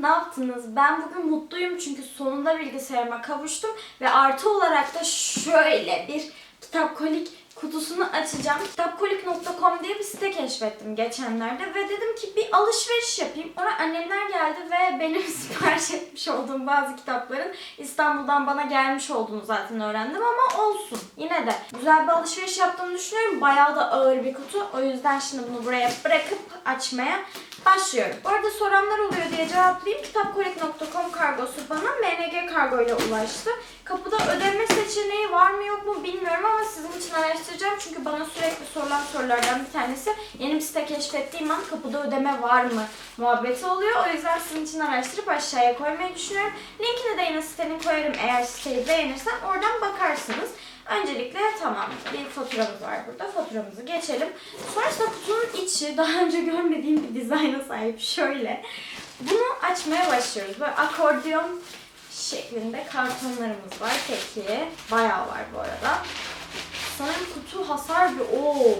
Ne yaptınız? Ben bugün mutluyum çünkü sonunda bilgisayarıma kavuştum ve artı olarak da şöyle bir kitap kolik kutusunu açacağım. Kitapkolik.com diye bir site keşfettim geçenlerde ve dedim ki bir alışveriş yapayım. Sonra annemler geldi ve benim sipariş etmiş olduğum bazı kitapların İstanbul'dan bana gelmiş olduğunu zaten öğrendim ama olsun. Yine de güzel bir alışveriş yaptığımı düşünüyorum. Bayağı da ağır bir kutu. O yüzden şimdi bunu buraya bırakıp açmaya başlıyorum. Bu arada soranlar oluyor diye cevaplayayım. Kitapkolik.com kargosu bana MNG kargo ile ulaştı. Kapıda ödeme seçeneği var mı yok mu bilmiyorum ama sizin için araştıracağım. Çünkü bana sürekli sorulan sorulardan bir tanesi yeni bir site keşfettiğim an kapıda ödeme var mı muhabbeti oluyor. O yüzden sizin için araştırıp aşağıya koymayı düşünüyorum. Linkini de yine sitenin koyarım eğer siteyi beğenirsen oradan bakarsınız. Öncelikle tamam bir faturamız var burada. Faturamızı geçelim. Sonrasında kutunun içi daha önce görmediğim bir dizayna sahip. Şöyle. Bunu açmaya başlıyoruz. Böyle akordeon şeklinde kartonlarımız var. Peki. Bayağı var bu arada. Sanırım kutu hasar bir... Oo.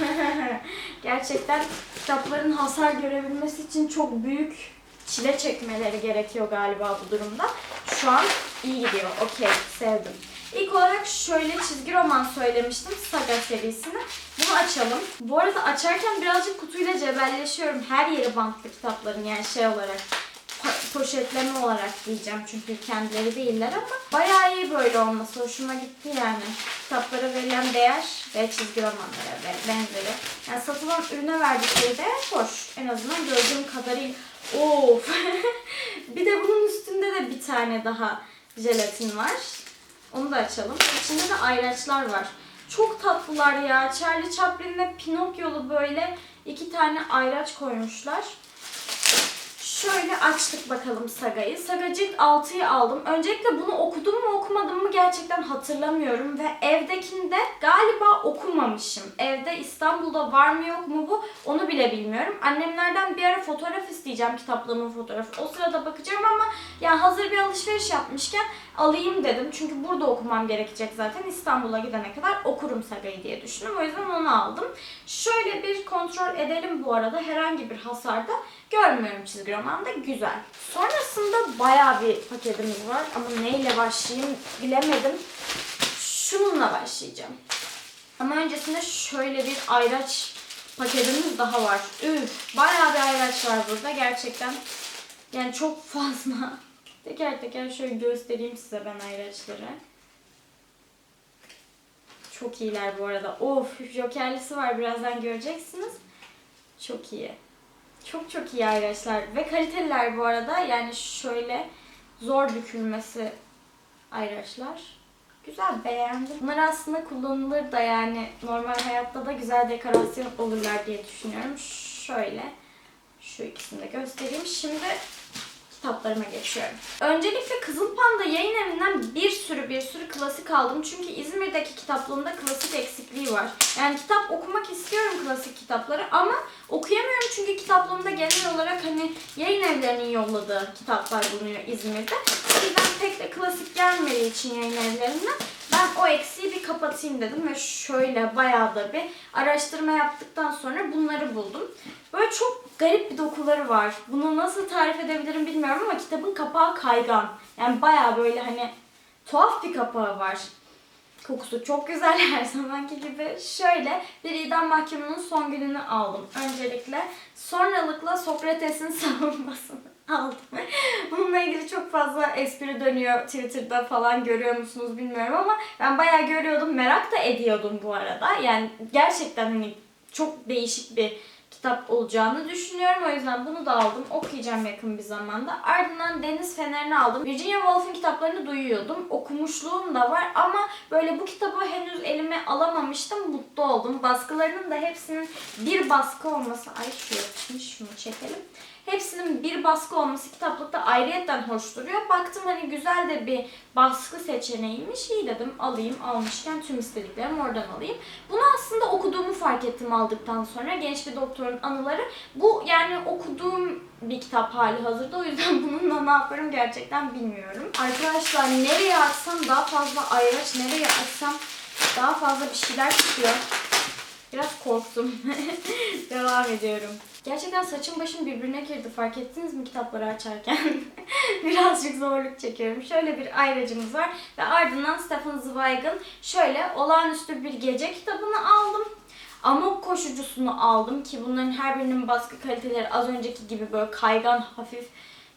Gerçekten kitapların hasar görebilmesi için çok büyük çile çekmeleri gerekiyor galiba bu durumda. Şu an iyi gidiyor. Okey. Sevdim. İlk olarak şöyle çizgi roman söylemiştim Saga serisini. Bunu açalım. Bu arada açarken birazcık kutuyla cebelleşiyorum. Her yeri bantlı kitapların yani şey olarak po- poşetleme olarak diyeceğim çünkü kendileri değiller ama bayağı iyi böyle olması hoşuma gitti yani. Kitaplara verilen değer ve çizgi romanlara ve benzeri. Yani satılan ürüne verdikleri değer hoş. En azından gördüğüm kadarıyla. Of. bir de bunun üstünde de bir tane daha jelatin var. Onu da açalım. İçinde de ayraçlar var. Çok tatlılar ya. Charlie Chaplin'le Pinokyo'lu böyle iki tane ayraç koymuşlar. Şöyle açtık bakalım Saga'yı. Saga Cilt 6'yı aldım. Öncelikle bunu okudum mu okumadım mı gerçekten hatırlamıyorum. Ve evdekinde galiba okumamışım. Evde İstanbul'da var mı yok mu bu onu bile bilmiyorum. Annemlerden bir ara fotoğraf isteyeceğim kitaplığımın fotoğrafı. O sırada bakacağım ama ya hazır bir alışveriş yapmışken alayım dedim. Çünkü burada okumam gerekecek zaten. İstanbul'a gidene kadar okurum Saga'yı diye düşündüm. O yüzden onu aldım. Şöyle bir kontrol edelim bu arada. Herhangi bir hasarda görmüyorum çizgi romanda. Güzel. Sonrasında bayağı bir paketimiz var. Ama neyle başlayayım bilemedim. Şununla başlayacağım. Ama öncesinde şöyle bir ayraç paketimiz daha var. Üf, bayağı bir ayraç var burada gerçekten. Yani çok fazla. Teker teker şöyle göstereyim size ben ayraçları. Çok iyiler bu arada. Of, jokerlisi var birazdan göreceksiniz. Çok iyi. Çok çok iyi ayraçlar ve kaliteliler bu arada. Yani şöyle zor bükülmesi ayraçlar. Güzel beğendim. Bunlar aslında kullanılır da yani normal hayatta da güzel dekorasyon olurlar diye düşünüyorum. Şöyle şu ikisini de göstereyim. Şimdi kitaplarıma geçiyorum. Öncelikle Kızıl Panda yayın evinden bir sürü bir sürü klasik aldım. Çünkü İzmir'deki kitaplığımda klasik eksikliği var. Yani kitap okumak istiyorum klasik kitapları ama okuyamıyorum çünkü kitaplığımda genel olarak hani yayın evlerinin yolladığı kitaplar bulunuyor İzmir'de. O yüzden pek de klasik gelmediği için yayın evlerinden ben o eksiği bir kapatayım dedim ve şöyle bayağı da bir araştırma yaptıktan sonra bunları buldum. Böyle çok garip bir dokuları var. Bunu nasıl tarif edebilirim bilmiyorum ama kitabın kapağı kaygan. Yani bayağı böyle hani tuhaf bir kapağı var. Kokusu çok güzel her zamanki gibi. Şöyle bir idam mahkumunun son gününü aldım. Öncelikle sonralıkla Sokrates'in savunmasını aldım. Bununla ilgili çok fazla espri dönüyor Twitter'da falan görüyor musunuz bilmiyorum ama ben bayağı görüyordum. Merak da ediyordum bu arada. Yani gerçekten hani çok değişik bir kitap olacağını düşünüyorum. O yüzden bunu da aldım. Okuyacağım yakın bir zamanda. Ardından Deniz Fener'ini aldım. Virginia Woolf'un kitaplarını duyuyordum. Okumuşluğum da var ama böyle bu kitabı henüz elime alamamıştım. Mutlu oldum. Baskılarının da hepsinin bir baskı olması... Ay şu yapışmış. Şunu çekelim. Hepsinin bir baskı olması kitaplıkta ayrıyetten hoş duruyor. Baktım hani güzel de bir baskı seçeneğiymiş. İyi dedim alayım almışken tüm istediklerimi oradan alayım. Bunu aslında okuduğumu fark ettim aldıktan sonra. Genç bir doktorun anıları. Bu yani okuduğum bir kitap hali hazırda. O yüzden bununla ne yaparım gerçekten bilmiyorum. Arkadaşlar nereye açsam daha fazla ayraç, nereye açsam daha fazla bir şeyler çıkıyor. Biraz korktum. Devam ediyorum. Gerçekten saçım başım birbirine girdi. Fark ettiniz mi kitapları açarken? Birazcık zorluk çekiyorum. Şöyle bir ayracımız var. Ve ardından Stefan Zweig'ın şöyle olağanüstü bir gece kitabını aldım. Amok koşucusunu aldım ki bunların her birinin baskı kaliteleri az önceki gibi böyle kaygan, hafif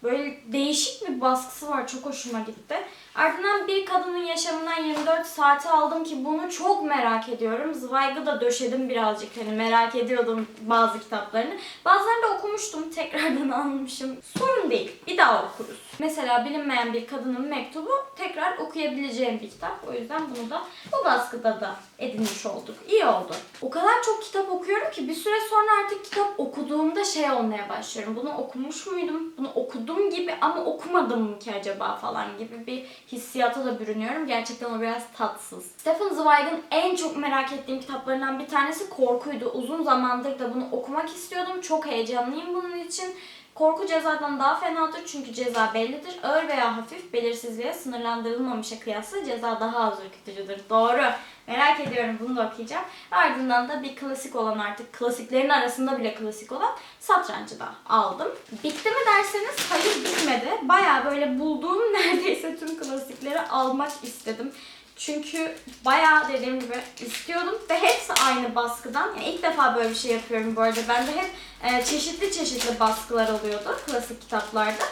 Böyle değişik bir baskısı var. Çok hoşuma gitti. Ardından bir kadının yaşamından 24 saati aldım ki bunu çok merak ediyorum. Zweig'ı da döşedim birazcık. Hani merak ediyordum bazı kitaplarını. Bazılarını da okumuştum. Tekrardan almışım. Sorun değil. Bir daha okuruz. Mesela bilinmeyen bir kadının mektubu tekrar okuyabileceğim bir kitap. O yüzden bunu da bu baskıda da edinmiş olduk. İyi oldu. O kadar çok kitap okuyorum ki bir süre sonra artık kitap okuduğumda şey olmaya başlıyorum. Bunu okumuş muydum? Bunu okudum gibi ama okumadım mı ki acaba falan gibi bir hissiyata da bürünüyorum. Gerçekten o biraz tatsız. Stephen Zweig'ın en çok merak ettiğim kitaplarından bir tanesi Korkuydu. Uzun zamandır da bunu okumak istiyordum. Çok heyecanlıyım bunun için. Korku cezadan daha fenadır çünkü ceza bellidir. Ağır veya hafif belirsizliğe sınırlandırılmamışa kıyasla ceza daha az ürkütücüdür. Doğru. Merak ediyorum bunu da okuyacağım. Ardından da bir klasik olan artık klasiklerin arasında bile klasik olan satrancı da aldım. Bitti mi derseniz hayır bitmedi. Baya böyle bulduğum neredeyse tüm klasikleri almak istedim. Çünkü bayağı dediğim gibi istiyordum ve hepsi aynı baskıdan. Yani ilk defa böyle bir şey yapıyorum bu arada. Bende hep e, çeşitli çeşitli baskılar oluyordu klasik kitaplarda.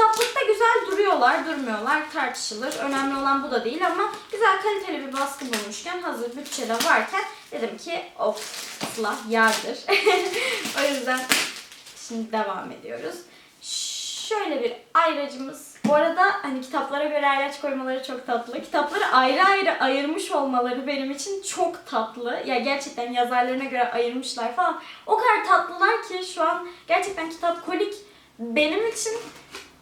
Kitaplıkta güzel duruyorlar, durmuyorlar, tartışılır. Önemli olan bu da değil ama güzel kaliteli bir baskı bulmuşken hazır bütçede varken dedim ki of asla yardır. o yüzden şimdi devam ediyoruz. Şöyle bir ayracımız. Bu arada hani kitaplara göre ayraç koymaları çok tatlı. Kitapları ayrı ayrı ayırmış olmaları benim için çok tatlı. Ya gerçekten yazarlarına göre ayırmışlar falan. O kadar tatlılar ki şu an gerçekten kitap kolik benim için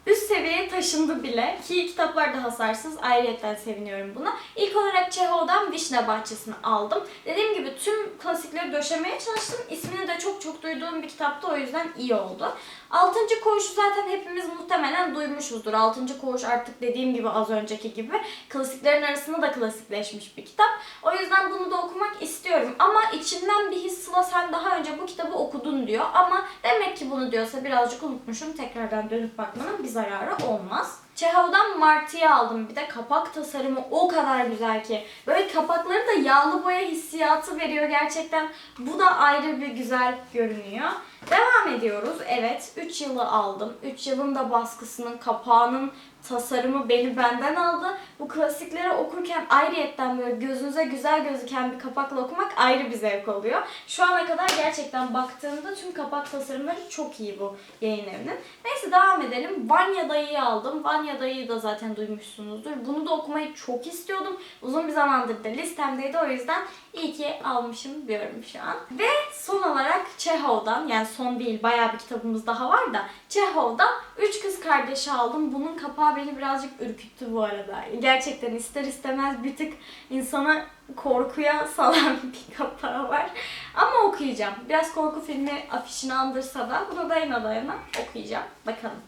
üst seviyeye taşındı bile ki kitaplar da hasarsız. Ayrıyetten seviniyorum buna. İlk olarak Çehov'dan Vişne Bahçesi'ni aldım. Dediğim gibi tüm klasikleri döşemeye çalıştım. İsmini de çok çok duyduğum bir kitaptı o yüzden iyi oldu. Altıncı Koğuş'u zaten hepimiz muhtemelen duymuşuzdur. Altıncı Koğuş artık dediğim gibi az önceki gibi klasiklerin arasında da klasikleşmiş bir kitap. O yüzden bunu da okumak istiyorum. Ama içimden bir Sıla sen daha önce bu kitabı okudun diyor. Ama demek ki bunu diyorsa birazcık unutmuşum. Tekrardan dönüp bakmanın bir zararı olmaz. Çehov'dan Martı'yı aldım. Bir de kapak tasarımı o kadar güzel ki. Böyle kapakları da yağlı boya hissiyatı veriyor gerçekten. Bu da ayrı bir güzel görünüyor. Devam ediyoruz. Evet 3 yılı aldım. 3 yılın da baskısının kapağının tasarımı beni benden aldı. Bu klasikleri okurken ayrıyetten böyle gözünüze güzel gözüken bir kapakla okumak ayrı bir zevk oluyor. Şu ana kadar gerçekten baktığımda tüm kapak tasarımları çok iyi bu yayın evinin. Neyse devam edelim. Vanya Dayı'yı aldım. Vanya Dayı'yı da zaten duymuşsunuzdur. Bunu da okumayı çok istiyordum. Uzun bir zamandır da listemdeydi. O yüzden iyi ki almışım diyorum şu an. Ve son olarak Çehov'dan yani son değil bayağı bir kitabımız daha var da Çehov'dan Üç Kız Kardeşi aldım. Bunun kapağı beni birazcık ürküttü bu arada. Gerçekten ister istemez bir tık insana korkuya salan bir kapağı var. Ama okuyacağım. Biraz korku filmi afişini andırsa da bunu dayana dayana okuyacağım. Bakalım.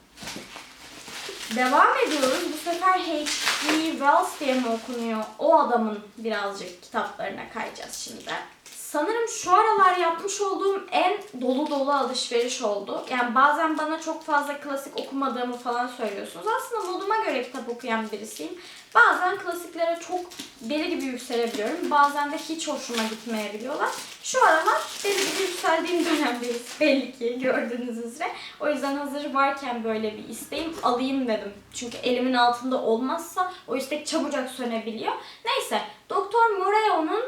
Devam ediyoruz. Bu sefer H.G. Wells diye mi okunuyor? O adamın birazcık kitaplarına kayacağız şimdi. Sanırım şu aralar yapmış olduğum en dolu dolu alışveriş oldu. Yani bazen bana çok fazla klasik okumadığımı falan söylüyorsunuz. Aslında moduma göre kitap okuyan birisiyim. Bazen klasiklere çok deli gibi yükselebiliyorum. Bazen de hiç hoşuma gitmeyebiliyorlar. Şu aralar deli gibi yükseldiğim dönemdeyiz belli ki gördüğünüz üzere. O yüzden hazır varken böyle bir isteğim alayım dedim. Çünkü elimin altında olmazsa o istek çabucak sönebiliyor. Neyse Doktor Moreo'nun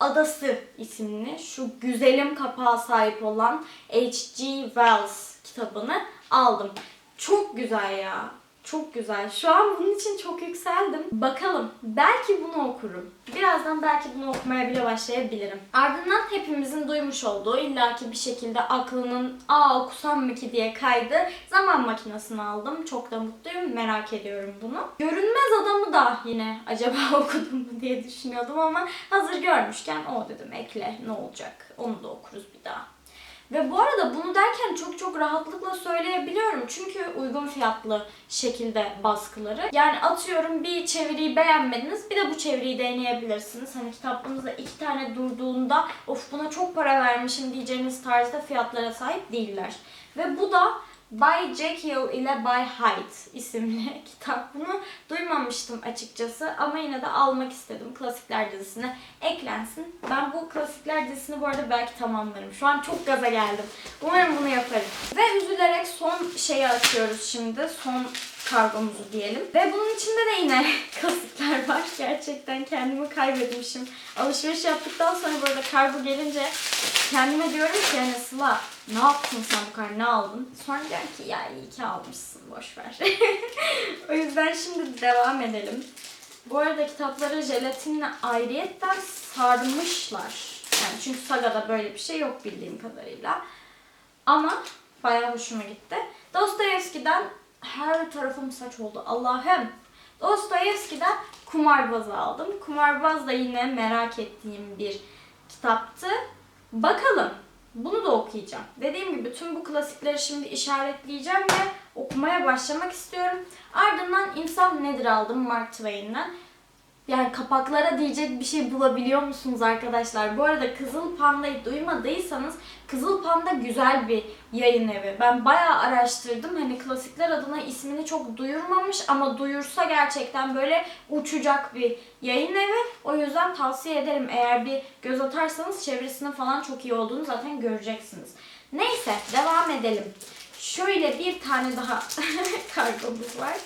Adası isimli şu güzelim kapağa sahip olan H.G. Wells kitabını aldım. Çok güzel ya. Çok güzel. Şu an bunun için çok yükseldim. Bakalım. Belki bunu okurum. Birazdan belki bunu okumaya bile başlayabilirim. Ardından hepimizin duymuş olduğu illaki bir şekilde aklının aa okusam mı ki diye kaydı. Zaman makinesini aldım. Çok da mutluyum. Merak ediyorum bunu. Görünmez adamı da yine acaba okudum mu diye düşünüyordum ama hazır görmüşken o dedim ekle ne olacak. Onu da okuruz bir daha. Ve bu arada bunu derken çok çok rahatlıkla söyleyebiliyorum. Çünkü uygun fiyatlı şekilde baskıları. Yani atıyorum bir çeviriyi beğenmediniz. Bir de bu çeviriyi deneyebilirsiniz. Hani kitaplarınızda iki tane durduğunda of buna çok para vermişim diyeceğiniz tarzda fiyatlara sahip değiller. Ve bu da By Jack ile By Height isimli kitap. Bunu duymamıştım açıkçası ama yine de almak istedim. Klasikler dizisine eklensin. Ben bu klasikler dizisini bu arada belki tamamlarım. Şu an çok gaza geldim. Umarım bunu yaparım. Ve üzülerek son şeyi açıyoruz şimdi. Son kargomuzu diyelim. Ve bunun içinde de yine klasikler var. Gerçekten kendimi kaybetmişim. Alışveriş yaptıktan sonra burada kargo gelince kendime diyorum ki yani Sıla ne yaptın sen bu kadar ne aldın? Sonra diyorum ki ya iyi ki almışsın boş ver. o yüzden şimdi devam edelim. Bu arada kitapları jelatinle ayrıyetten sarmışlar. Yani çünkü Saga'da böyle bir şey yok bildiğim kadarıyla. Ama bayağı hoşuma gitti. Dostoyevski'den her tarafım saç oldu. Allah'ım. Dostoyevski'den Kumarbaz'ı aldım. Kumarbaz da yine merak ettiğim bir kitaptı. Bakalım. Bunu da okuyacağım. Dediğim gibi tüm bu klasikleri şimdi işaretleyeceğim ve okumaya başlamak istiyorum. Ardından İnsan Nedir aldım Mark Twain'den. Yani kapaklara diyecek bir şey bulabiliyor musunuz arkadaşlar? Bu arada Kızıl Panda'yı duymadıysanız Kızıl Panda güzel bir yayın evi. Ben bayağı araştırdım. Hani klasikler adına ismini çok duyurmamış ama duyursa gerçekten böyle uçacak bir yayın evi. O yüzden tavsiye ederim. Eğer bir göz atarsanız çevresinin falan çok iyi olduğunu zaten göreceksiniz. Neyse devam edelim. Şöyle bir tane daha kargomuz var.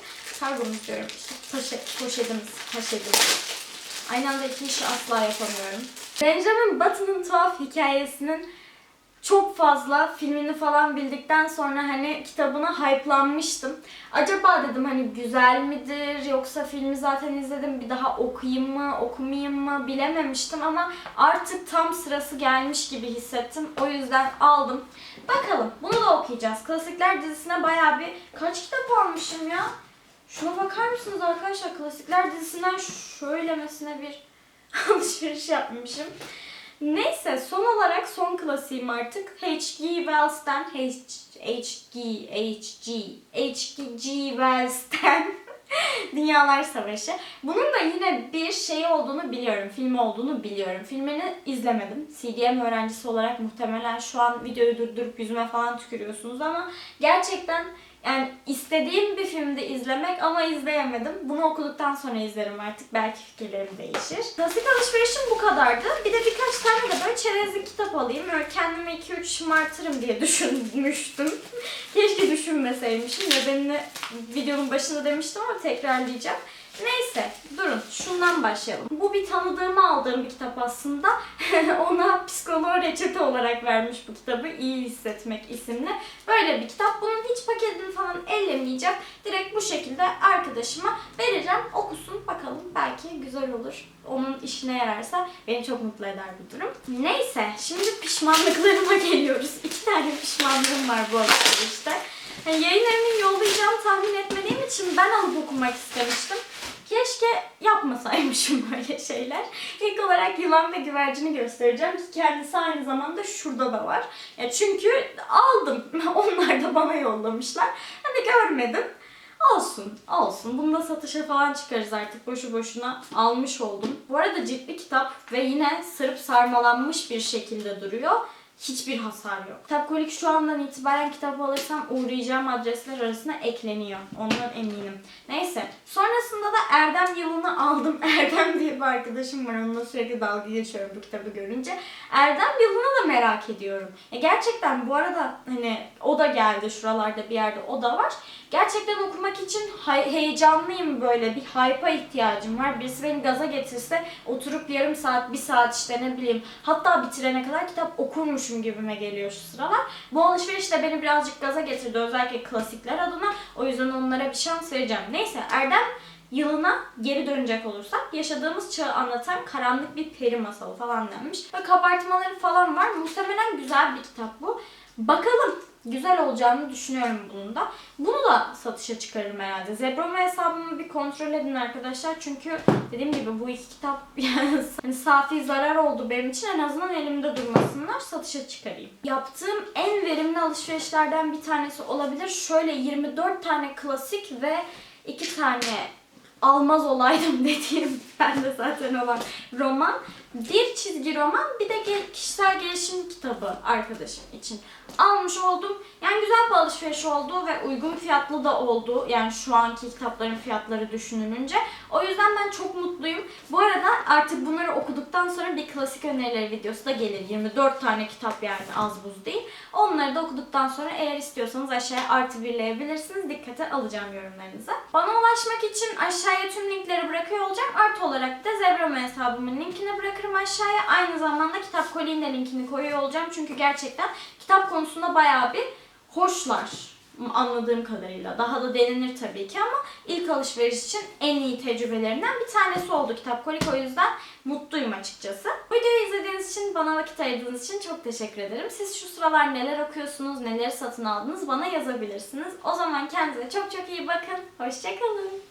Kargomuz diyorum işte poşet, poşetimiz, poşetimiz. Aynı anda iki işi asla yapamıyorum. Benjamin Button'ın tuhaf hikayesinin çok fazla filmini falan bildikten sonra hani kitabına hype'lanmıştım. Acaba dedim hani güzel midir yoksa filmi zaten izledim bir daha okuyayım mı okumayayım mı bilememiştim ama artık tam sırası gelmiş gibi hissettim. O yüzden aldım. Bakalım bunu da okuyacağız. Klasikler dizisine bayağı bir kaç kitap almışım ya? Şuna bakar mısınız arkadaşlar? Klasikler dizisinden şöylemesine bir alışveriş yapmışım. Neyse son olarak son klasiğim artık. H.G. Wells'ten H. H.G. H.G. H.G. Wells'ten Dünyalar Savaşı. Bunun da yine bir şey olduğunu biliyorum. Filmi olduğunu biliyorum. Filmini izlemedim. CDM öğrencisi olarak muhtemelen şu an videoyu durdurup yüzüme falan tükürüyorsunuz ama gerçekten yani istediğim bir filmde izlemek ama izleyemedim. Bunu okuduktan sonra izlerim artık. Belki fikirlerim değişir. Klasik alışverişim bu kadardı. Bir de birkaç tane de böyle çerezlik kitap alayım. Böyle kendimi 2-3 şımartırım diye düşünmüştüm. Keşke düşünmeseymişim. Nedenini videonun başında demiştim ama tekrarlayacağım. Neyse durun şundan başlayalım. Bu bir tanıdığımı aldığım bir kitap aslında. Ona psikoloğa reçete olarak vermiş bu kitabı. İyi Hissetmek isimli. Böyle bir kitap. Bunun hiç paketini falan ellemeyeceğim. Direkt bu şekilde arkadaşıma vereceğim. Okusun bakalım. Belki güzel olur. Onun işine yararsa beni çok mutlu eder bu durum. Neyse şimdi pişmanlıklarıma geliyoruz. İki tane pişmanlığım var bu alışverişte. Yani yayın evinin yollayacağını tahmin etmediğim için ben alıp okumak istemiştim. Keşke yapmasaymışım böyle şeyler. İlk olarak yılan ve güvercini göstereceğim ki kendisi aynı zamanda şurada da var. Ya çünkü aldım. Onlar da bana yollamışlar. Hani görmedim. Olsun, olsun. Bunu da satışa falan çıkarız artık boşu boşuna almış oldum. Bu arada ciltli kitap ve yine sarıp sarmalanmış bir şekilde duruyor. Hiçbir hasar yok. Kitapkolik şu andan itibaren kitap alırsam uğrayacağım adresler arasına ekleniyor. Ondan eminim. Neyse. Sonrasında da Erdem Yılını aldım. Erdem diye bir arkadaşım var. Onunla sürekli dalga geçiyorum bu kitabı görünce. Erdem Yılını da merak ediyorum. Ya gerçekten bu arada hani o da geldi şuralarda bir yerde o da var. Gerçekten okumak için heyecanlıyım böyle. Bir hype'a ihtiyacım var. Birisi beni gaza getirse oturup yarım saat, bir saat işte ne bileyim hatta bitirene kadar kitap okurmuşum gibime geliyor şu sıralar. Bu alışveriş de beni birazcık gaza getirdi özellikle klasikler adına. O yüzden onlara bir şans vereceğim. Neyse Erdem yılına geri dönecek olursak yaşadığımız çağı anlatan karanlık bir peri masalı falan denmiş. Ve kabartmaları falan var. Muhtemelen güzel bir kitap bu. Bakalım Güzel olacağını düşünüyorum bunun da. Bunu da satışa çıkarırım herhalde. Zebroma hesabımı bir kontrol edin arkadaşlar. Çünkü dediğim gibi bu iki kitap yani safi zarar oldu benim için. En azından elimde durmasınlar. Satışa çıkarayım. Yaptığım en verimli alışverişlerden bir tanesi olabilir. Şöyle 24 tane klasik ve 2 tane almaz olaydım dediğim ben de zaten olan roman. Bir çizgi roman bir de kişisel gelişim kitabı arkadaşım için almış oldum. Yani güzel bir alışveriş oldu ve uygun fiyatlı da oldu. Yani şu anki kitapların fiyatları düşünülünce. O yüzden ben çok mutluyum. Bu arada artık bunları okuduktan sonra bir klasik önerileri videosu da gelir. 24 tane kitap yani az buz değil. Onları da okuduktan sonra eğer istiyorsanız aşağıya artı birleyebilirsiniz. Dikkate alacağım yorumlarınızı. Bana ulaşmak için aşağıya tüm linkleri olacağım. Artı olarak da Zebroma hesabımın linkini bırakırım aşağıya. Aynı zamanda kitap koliğin de linkini koyuyor olacağım. Çünkü gerçekten kitap konusunda bayağı bir hoşlar anladığım kadarıyla. Daha da denenir tabii ki ama ilk alışveriş için en iyi tecrübelerinden bir tanesi oldu Kitap Kolik. O yüzden mutluyum açıkçası. Videoyu izlediğiniz için, bana vakit ayırdığınız için çok teşekkür ederim. Siz şu sıralar neler okuyorsunuz, neleri satın aldınız bana yazabilirsiniz. O zaman kendinize çok çok iyi bakın. Hoşçakalın.